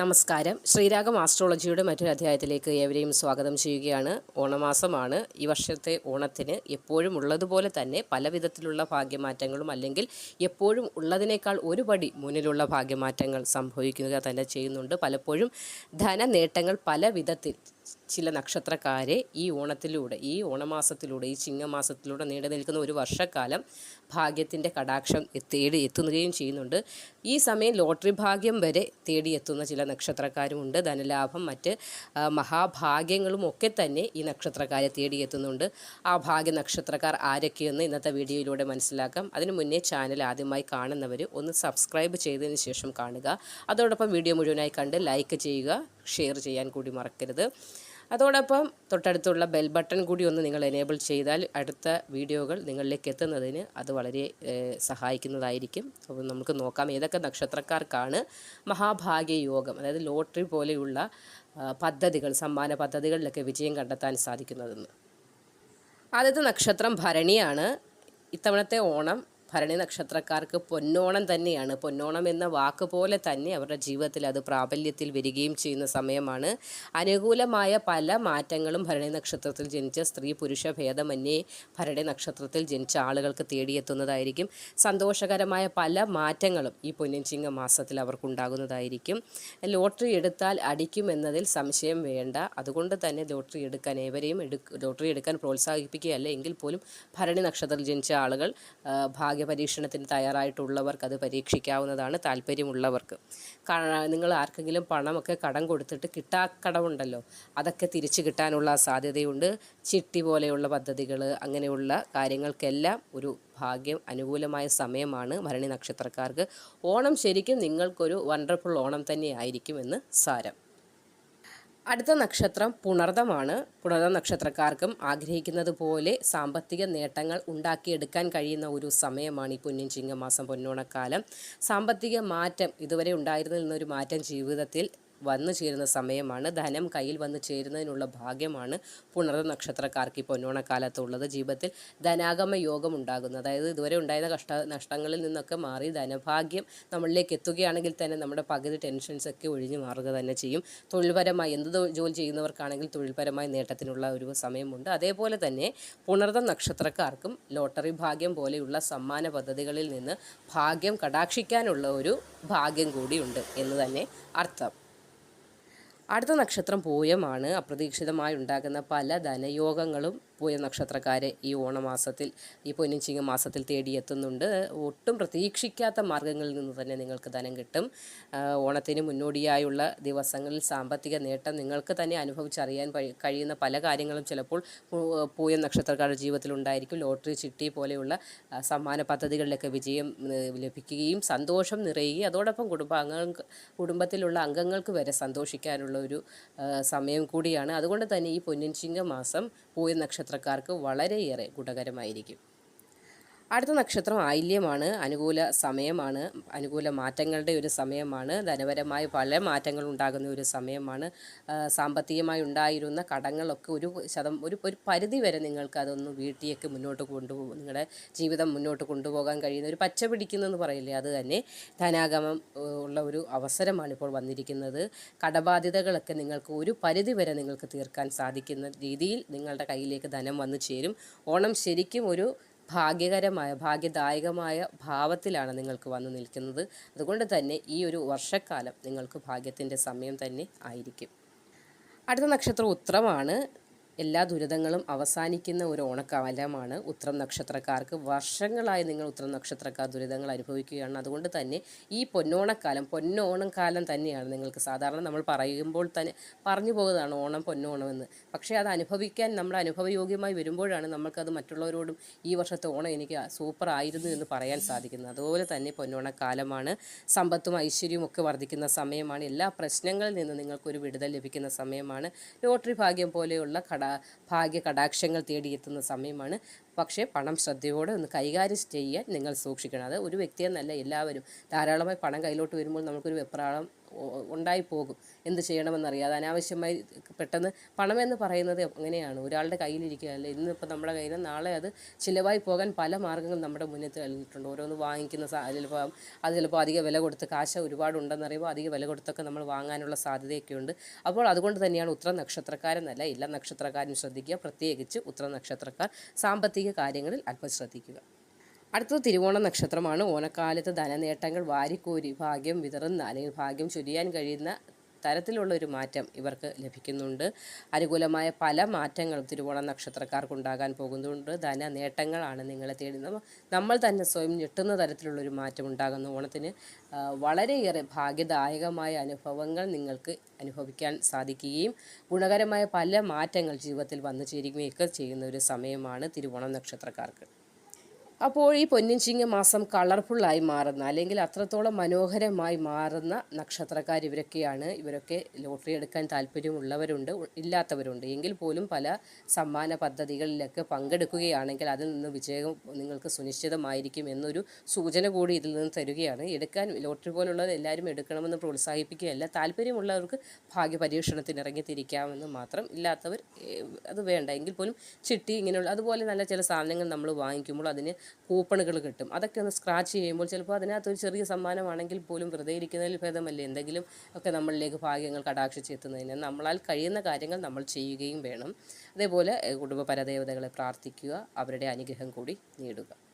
നമസ്കാരം. ശ്രീരാഗം ആസ്ട്രോളജിയുടെ മറ്റൊരു അധ്യായത്തിലേക്ക് ഏവരെയും സ്വാഗതം ചെയ്യുകയാണ്. ഓണമാസമാണ്. ഈ വർഷത്തെ ഓണത്തിന് എപ്പോഴും ഉള്ളതുപോലെ തന്നെ പല വിധത്തിലുള്ള ഭാഗ്യമാറ്റങ്ങളും അല്ലെങ്കിൽ എപ്പോഴും ഉള്ളതിനേക്കാൾ ഒരുപടി മുന്നിലുള്ള ഭാഗ്യമാറ്റങ്ങൾ സംഭവിക്കുക തന്നെ ചെയ്യുന്നുണ്ട്. പലപ്പോഴും ധനനേട്ടങ്ങൾ പല വിധത്തിൽ ചില നക്ഷത്രക്കാരെ ഈ ഓണത്തിലൂടെ ഈ ഓണമാസത്തിലൂടെ ഈ ചിങ്ങമാസത്തിലൂടെ നീണ്ടു നിൽക്കുന്ന ഒരു വർഷക്കാലം ഭാഗ്യത്തിന്റെ കടാക്ഷം തേടി എത്തുകയും ചെയ്യുന്നുണ്ട്. ഈ സമയം ലോട്ടറി ഭാഗ്യം വരെ തേടിയെത്തുന്ന ചില നക്ഷത്രക്കാരുമുണ്ട് ധനലാഭം മറ്റ് മഹാഭാഗ്യങ്ങളും ഒക്കെ തന്നെ ഈ നക്ഷത്രക്കാരെ തേടിയെത്തുന്നുണ്ട് ആ ഭാഗ്യ നക്ഷത്രക്കാർ ആരൊക്കെയെന്ന് ഇന്നത്തെ വീഡിയോയിലൂടെ മനസ്സിലാക്കാം. അതിനു മുന്നേ ചാനൽ ആദ്യമായി കാണുന്നവർ ഒന്ന് സബ്സ്ക്രൈബ് ചെയ്തതിന് ശേഷം കാണുക. അതോടൊപ്പം വീഡിയോ മുഴുവനായി കണ്ട് ലൈക്ക് ചെയ്യുക. ഷെയർ ചെയ്യാൻ കൂടി മറക്കരുത്. അതോടൊപ്പം തൊട്ടടുത്തുള്ള ബെൽ ബട്ടൺ കൂടി ഒന്ന് നിങ്ങൾ എനേബിൾ ചെയ്താൽ അടുത്ത വീഡിയോകൾ നിങ്ങളിലേക്ക് എത്തുന്നതിന് അത് വളരെ സഹായിക്കുന്നതായിരിക്കും. അപ്പോൾ നമുക്ക് നോക്കാം ഏതൊക്കെ നക്ഷത്രക്കാർക്കാണ് മഹാഭാഗ്യ യോഗം അതായത് ലോട്ടറി പോലെയുള്ള പദ്ധതികൾ സമ്മാന പദ്ധതികളിലൊക്കെ വിജയം കണ്ടെത്താൻ സാധിക്കുന്നതെന്ന്. ആദ്യത്തെ നക്ഷത്രം ഭരണിയാണ്. ഇത്തവണത്തെ ഓണം ഭരണി നക്ഷത്രക്കാർക്ക് പൊന്നോണം തന്നെയാണ്. പൊന്നോണം എന്ന വാക്ക് പോലെ തന്നെ അവരുടെ ജീവിതത്തിൽ അത് പ്രാബല്യത്തിൽ വരികയും ചെയ്യുന്ന സമയമാണ്. അനുകൂലമായ പല മാറ്റങ്ങളും ഭരണി നക്ഷത്രത്തിൽ ജനിച്ച സ്ത്രീ പുരുഷ ഭേദമന്യേ ഭരണി നക്ഷത്രത്തിൽ ജനിച്ച ആളുകൾക്ക് തേടിയെത്തുന്നതായിരിക്കും. സന്തോഷകരമായ പല മാറ്റങ്ങളും ഈ പൊന്നിൻചിങ്ങ മാസത്തിൽ അവർക്കുണ്ടാകുന്നതായിരിക്കും. ലോട്ടറി എടുത്താൽ അടിക്കുമെന്നതിൽ സംശയം വേണ്ട. അതുകൊണ്ട് തന്നെ ലോട്ടറി എടുക്കാൻ ഏവരെയും എടു ലോട്ടറി എടുക്കാൻ പ്രോത്സാഹിപ്പിക്കുകയല്ല. എങ്കിൽ പോലും ഭരണി നക്ഷത്രത്തിൽ ജനിച്ച ആളുകൾ ആ, ഭാഗ്യപരീക്ഷണത്തിന് തയ്യാറായിട്ടുള്ളവർക്ക് അത് പരീക്ഷിക്കാവുന്നതാണ് താല്പര്യമുള്ളവർക്ക്. നിങ്ങൾ ആർക്കെങ്കിലും പണമൊക്കെ കടം കൊടുത്തിട്ട് കിട്ടാ കടമുണ്ടല്ലോ അതൊക്കെ തിരിച്ചു കിട്ടാനുള്ള സാധ്യതയുണ്ട്. ചിട്ടി പോലെയുള്ള പദ്ധതികൾ അങ്ങനെയുള്ള കാര്യങ്ങൾക്കെല്ലാം ഒരു ഭാഗ്യം അനുകൂലമായ സമയമാണ് ഭരണി നക്ഷത്രക്കാർക്ക്. ഓണം ശരിക്കും നിങ്ങൾക്കൊരു വണ്ടർഫുൾ ഓണം തന്നെയായിരിക്കുമെന്ന് സാരം. അടുത്ത നക്ഷത്രം പുണർദമാണ്. പുണർദ നക്ഷത്രക്കാർക്കും ആഗ്രഹിക്കുന്നത് പോലെ സാമ്പത്തിക നേട്ടങ്ങൾ ഉണ്ടാക്കിയെടുക്കാൻ കഴിയുന്ന ഒരു സമയമാണ് ഈ പൊന്നിൻ ചിങ്ങമാസം പൊന്നോണക്കാലം. സാമ്പത്തിക മാറ്റം ഇതുവരെ ഉണ്ടായിരുന്നതിൽ നിന്നൊരു മാറ്റം ജീവിതത്തിൽ വന്നു ചേരുന്ന സമയമാണ്. ധനം കയ്യിൽ വന്നു ചേരുന്നതിനുള്ള ഭാഗ്യമാണ് പുണർദ നക്ഷത്രക്കാർക്ക് ഈ പൊന്നോണക്കാലത്തുള്ളത് ജീവിതത്തിൽ ധനാഗമ യോഗം ഉണ്ടാകുന്നു. അതായത് ഇതുവരെ ഉണ്ടായിരുന്ന കഷ്ട നഷ്ടങ്ങളിൽ നിന്നൊക്കെ മാറി ധനഭാഗ്യം നമ്മളിലേക്ക് എത്തുകയാണെങ്കിൽ തന്നെ നമ്മുടെ പകുതി ടെൻഷൻസ് ഒക്കെ ഒഴിഞ്ഞു മാറുക തന്നെ ചെയ്യും. തൊഴിൽപരമായി എന്ത് ജോലി ചെയ്യുന്നവർക്കാണെങ്കിൽ തൊഴിൽപരമായ നേട്ടത്തിനുള്ള ഒരു സമയമുണ്ട്. അതേപോലെ തന്നെ പുണർദ നക്ഷത്രക്കാർക്കും ലോട്ടറി ഭാഗ്യം പോലെയുള്ള സമ്മാന പദ്ധതികളിൽ നിന്ന് ഭാഗ്യം കടാക്ഷിക്കാനുള്ള ഒരു ഭാഗ്യം കൂടിയുണ്ട് എന്ന് തന്നെ അർത്ഥം. അടുത്ത നക്ഷത്രം പൂയമാണ്. അപ്രതീക്ഷിതമായി ഉണ്ടാകുന്ന പല ധനയോഗങ്ങളും പൂയ നക്ഷത്രക്കാരെ ഈ ഓണമാസത്തിൽ ഈ പൊന്നിച്ചിങ്ങ മാസത്തിൽ തേടിയെത്തുന്നുണ്ട്. ഒട്ടും പ്രതീക്ഷിക്കാത്ത മാർഗങ്ങളിൽ നിന്ന് തന്നെ നിങ്ങൾക്ക് ധനം കിട്ടും. ഓണത്തിന് മുന്നോടിയായുള്ള ദിവസങ്ങളിൽ സാമ്പത്തിക നേട്ടം നിങ്ങൾക്ക് തന്നെ അനുഭവിച്ചറിയാൻ കഴി- കഴിയുന്ന പല കാര്യങ്ങളും ചിലപ്പോൾ പൂയ നക്ഷത്രക്കാരുടെ ജീവിതത്തിൽ ഉണ്ടായിരിക്കും. ലോട്ടറി ചിട്ടി പോലെയുള്ള സമ്മാന പദ്ധതികളിലൊക്കെ വിജയം ലഭിക്കുകയും സന്തോഷം നിറയുകയും അതോടൊപ്പം കുടുംബാംഗങ്ങൾ കുടുംബത്തിലുള്ള അംഗങ്ങൾക്ക് വരെ സന്തോഷിക്കാനുള്ള ഒരു സമയം കൂടിയാണ്. അതുകൊണ്ട് തന്നെ ഈ പൊന്നിൻ ചിങ്ങ മാസം പൂയ നക്ഷത്രക്കാർക്ക് വളരെയേറെ ഗുണകരമായിരിക്കും. അടുത്ത നക്ഷത്രം ആയില്യമാണ് അനുകൂല സമയമാണ് അനുകൂല മാറ്റങ്ങളുടെ ഒരു സമയമാണ് ധനപരമായ പല മാറ്റങ്ങൾ ഉണ്ടാകുന്ന ഒരു സമയമാണ്. സാമ്പത്തികമായി ഉണ്ടായിരുന്ന കടങ്ങളൊക്കെ ഒരു ശതം ഒരു ഒരു പരിധി വരെ നിങ്ങൾക്ക് അതൊന്ന് വീട്ടിലേക്ക് മുന്നോട്ട് കൊണ്ടുപോകും. നിങ്ങളുടെ ജീവിതം മുന്നോട്ട് കൊണ്ടുപോകാൻ കഴിയുന്ന ഒരു പച്ച പിടിക്കുന്നതെന്ന് പറയില്ലേ? അത് തന്നെ ധനാഗമം ഉള്ള ഒരു അവസരമാണ് ഇപ്പോൾ വന്നിരിക്കുന്നത്. കടബാധ്യതകളൊക്കെ നിങ്ങൾക്ക് ഒരു പരിധി വരെ നിങ്ങൾക്ക് തീർക്കാൻ സാധിക്കുന്ന രീതിയിൽ നിങ്ങളുടെ കയ്യിലേക്ക് ധനം വന്നു ചേരും. ഓണം ശരിക്കും ഒരു ഭാഗ്യകരമായ ഭാഗ്യദായകമായ ഭാവത്തിലാണ് നിങ്ങൾക്ക് വന്നു നിൽക്കുന്നത്. അതുകൊണ്ട് തന്നെ ഈ ഒരു വർഷക്കാലം നിങ്ങൾക്ക് ഭാഗ്യത്തിന്റെ സമയം തന്നെ ആയിരിക്കും. അടുത്ത നക്ഷത്രം ഉത്രമാണ് എല്ലാ ദുരിതങ്ങളും അവസാനിക്കുന്ന ഒരു ഓണക്കാലമാണ് ഉത്രം നക്ഷത്രക്കാർക്ക്. വർഷങ്ങളായി നിങ്ങൾ ഉത്രം നക്ഷത്രക്കാർ ദുരിതങ്ങൾ അനുഭവിക്കുകയാണ്. അതുകൊണ്ട് തന്നെ ഈ പൊന്നോണക്കാലം പൊന്നോണം കാലം തന്നെയാണ് നിങ്ങൾക്ക് സാധാരണ നമ്മൾ പറയുമ്പോൾ തന്നെ പറഞ്ഞു പോകുന്നതാണ് ഓണം പൊന്നോണം എന്ന്. പക്ഷേ അത് അനുഭവിക്കാൻ നമ്മൾ അനുഭവയോഗ്യമായി വരുമ്പോഴാണ് നമ്മൾക്കത് മറ്റുള്ളവരോടും ഈ വർഷത്തെ ഓണം എനിക്ക് സൂപ്പർ ആയിരുന്നു എന്ന് പറയാൻ സാധിക്കുന്നത്. അതുപോലെ തന്നെ പൊന്നോണക്കാലമാണ് സമ്പത്തും ഐശ്വര്യവും ഒക്കെ വർദ്ധിക്കുന്ന സമയമാണ്. എല്ലാ പ്രശ്നങ്ങളിൽ നിന്ന് നിങ്ങൾക്കൊരു വിടുതൽ ലഭിക്കുന്ന സമയമാണ്. ലോട്ടറി ഭാഗ്യം പോലെയുള്ള കട ഭാഗ്യ കടാക്ഷങ്ങൾ തേടിയെത്തുന്ന സമയമാണ്. പക്ഷേ പണം ശ്രദ്ധയോടെ ഒന്ന് കൈകാര്യം ചെയ്യാൻ നിങ്ങൾ സൂക്ഷിക്കണം. അത് ഒരു വ്യക്തിയെന്നല്ല എല്ലാവരും. ധാരാളമായി പണം കയ്യിലോട്ട് വരുമ്പോൾ നമുക്കൊരു വെപ്രാളം ഒ- ഉണ്ടായി പോകും എന്ത് ചെയ്യണമെന്നറിയാതെ അനാവശ്യമായി പെട്ടെന്ന് പണമെന്ന് പറയുന്നത് അങ്ങനെയാണ് ഒരാളുടെ കയ്യിലിരിക്കുക അല്ല? ഇന്നിപ്പോൾ നമ്മുടെ കയ്യിൽ നാളെ അത് ചിലവായി പോകാൻ പല മാർഗങ്ങൾ നമ്മുടെ മുന്നിൽ തെളിഞ്ഞിട്ടുണ്ട് ഓരോന്ന് വാങ്ങിക്കുന്ന ചിലപ്പോൾ അത് ചിലപ്പോൾ അധിക വില കൊടുത്ത് കാശ് ഒരുപാട് ഉണ്ടെന്നറിയുമ്പോൾ അധിക വില കൊടുത്തൊക്കെ നമ്മൾ വാങ്ങാനുള്ള സാധ്യതയൊക്കെ ഉണ്ട് അപ്പോൾ അതുകൊണ്ട് തന്നെയാണ് ഉത്തര നക്ഷത്രക്കാരെന്നല്ല എല്ലാ നക്ഷത്രക്കാരും ശ്രദ്ധിക്കുക. പ്രത്യേകിച്ച് ഉത്തര നക്ഷത്രക്കാർ സാമ്പത്തിക കാര്യങ്ങളിൽ അല്പം ശ്രദ്ധിക്കുക. അടുത്തത് തിരുവോണ നക്ഷത്രമാണ്. ഓണക്കാലത്ത് ധനനേട്ടങ്ങൾ വാരിക്കോരി ഭാഗ്യം വിതറുന്ന അല്ലെങ്കിൽ ഭാഗ്യം ചൊരിയാൻ കഴിയുന്ന തരത്തിലുള്ള ഒരു മാറ്റം ഇവർക്ക് ലഭിക്കുന്നുണ്ട്. അനുകൂലമായ പല മാറ്റങ്ങളും തിരുവോണ നക്ഷത്രക്കാർക്കുണ്ടാകാൻ പോകുന്നുണ്ട്. ധന നേട്ടങ്ങളാണ് നിങ്ങളെ തേടുന്നത് നമ്മൾ തന്നെ സ്വയം ഞെട്ടുന്ന തരത്തിലുള്ളൊരു മാറ്റം ഉണ്ടാകുന്നു. ഓണത്തിന് വളരെയേറെ ഭാഗ്യദായകമായ അനുഭവങ്ങൾ നിങ്ങൾക്ക് അനുഭവിക്കാൻ സാധിക്കുകയും ഗുണകരമായ പല മാറ്റങ്ങൾ ജീവിതത്തിൽ വന്നു ചേരുകയൊക്കെ ചെയ്യുന്ന ഒരു സമയമാണ് തിരുവോണ നക്ഷത്രക്കാർക്ക്. അപ്പോൾ ഈ പൊന്നിൻ ചിങ്ങ മാസം കളർഫുള്ളായി മാറുന്ന അല്ലെങ്കിൽ അത്രത്തോളം മനോഹരമായി മാറുന്ന നക്ഷത്രക്കാർ ഇവരൊക്കെയാണ്. ഇവരൊക്കെ ലോട്ടറി എടുക്കാൻ താല്പര്യമുള്ളവരുണ്ട് ഇല്ലാത്തവരുണ്ട്. എങ്കിൽ പോലും പല സമ്മാന പദ്ധതികളിലൊക്കെ പങ്കെടുക്കുകയാണെങ്കിൽ അതിൽ നിന്ന് വിജയം നിങ്ങൾക്ക് സുനിശ്ചിതമായിരിക്കും എന്നൊരു സൂചന കൂടി ഇതിൽ നിന്ന് തരികയാണ്. എടുക്കാൻ ലോട്ടറി പോലുള്ളത് എല്ലാവരും എടുക്കണമെന്ന് പ്രോത്സാഹിപ്പിക്കുകയല്ല താല്പര്യമുള്ളവർക്ക് ഭാഗ്യ പരീക്ഷണത്തിന് ഇറങ്ങിത്തിരിക്കാമെന്ന് മാത്രം ഇല്ലാത്തവർ അത് വേണ്ട. എങ്കിൽ പോലും ചിട്ടി ഇങ്ങനെയുള്ള അതുപോലെ നല്ല ചില സാധനങ്ങൾ നമ്മൾ വാങ്ങിക്കുമ്പോൾ അതിന് കൂപ്പണുകൾ കിട്ടും. അതൊക്കെ ഒന്ന് സ്ക്രാച്ച് ചെയ്യുമ്പോൾ ചിലപ്പോൾ അതിനകത്ത് ഒരു ചെറിയ സമ്മാനമാണെങ്കിൽ പോലും വെറുതെ ഇരിക്കുന്നതിൽ ഭേദമല്ലേ? എന്തെങ്കിലും ഒക്കെ നമ്മളിലേക്ക് ഭാഗ്യങ്ങൾ കടാക്ഷിച്ചെത്തുന്നതിന് നമ്മളാൽ കഴിയുന്ന കാര്യങ്ങൾ നമ്മൾ ചെയ്യുകയും വേണം. അതേപോലെ കുടുംബ പരദേവതകളെ പ്രാർത്ഥിക്കുക അവരുടെ അനുഗ്രഹം കൂടി നേടുക.